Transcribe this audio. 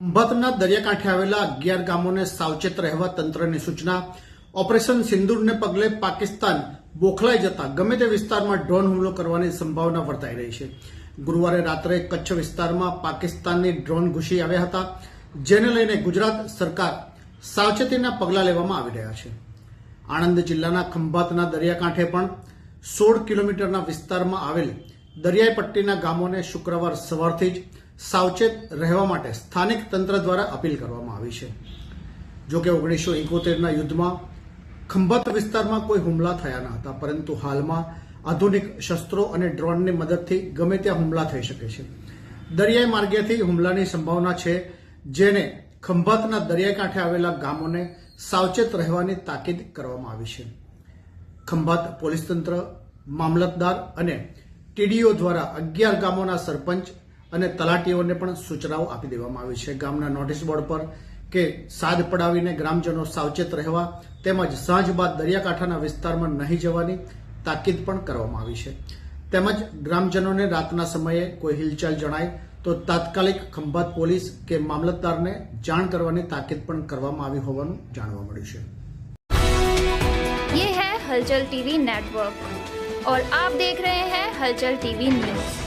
ખંભાતના દરિયાકાંઠે આવેલા અગિયાર ગામોને સાવચેત રહેવા તંત્રની સૂચના. ઓપરેશન સિંદૂરને પગલે પાકિસ્તાન બોખલાઈ જતા ગમે તે વિસ્તારમાં ડ્રોન હુમલો કરવાની સંભાવના વર્તાઈ રહી છે. ગુરુવારે રાત્રે કચ્છ વિસ્તારમાં પાકિસ્તાનની ડ્રોન ઘૂસી આવ્યા હતા, જેને લઈને ગુજરાત સરકાર સાવચેતીના પગલાં લેવામાં આવી રહ્યા છે. આણંદ જિલ્લાના ખંભાતના દરિયાકાંઠે પણ સોળ કિલોમીટરના વિસ્તારમાં આવેલ દરિયાઈ પટ્ટીના ગામોને શુક્રવાર સવારથી જ સાવચેત રહેવા માટે સ્થાનિક તંત્ર દ્વારા અપીલ કરવામાં આવી છે. જોકે ઓગણીસો એકોતેરના યુદ્ધમાં ખંભાત વિસ્તારમાં કોઈ હુમલા થયા ન હતા, પરંતુ હાલમાં આધુનિક શસ્ત્રો અને ડ્રોનની મદદથી ગમે ત્યાં હુમલા થઈ શકે છે. દરિયાઈ માર્ગેથી હુમલાની સંભાવના છે, જેને ખંભાતના દરિયાકાંઠે આવેલા ગામોને સાવચેત રહેવાની તાકીદ કરવામાં આવી છે. ખંભાત પોલીસ તંત્ર, મામલતદાર અને ટીડીઓ દ્વારા અગિયાર ગામોના સરપંચ અને તલાટીઓને પણ સૂચનાઓ આપી દેવામાં આવી છે ગામના નોટિસ બોર્ડ પર કે સાદ પડાવીને ગ્રામજનો સાવચેત રહેવા તેમજ સાંજ બાદ દરિયાકાંઠાના વિસ્તારમાં નહીં જવાની તાકીદ પણ કરવામાં આવી છે તેમજ ગ્રામજનોને રાતના સમયે કોઈ હિલચાલ જણાય તો તાત્કાલિક ખંભાત પોલીસ કે મામલતદારને જાણ કરવાની તાકીદ પણ કરવામાં આવી હોવાનું જાણવા મળ્યું છે ये है हलचल टीवी नेटवर्क और आप देख रहे हैं हलचल टीवी न्यूज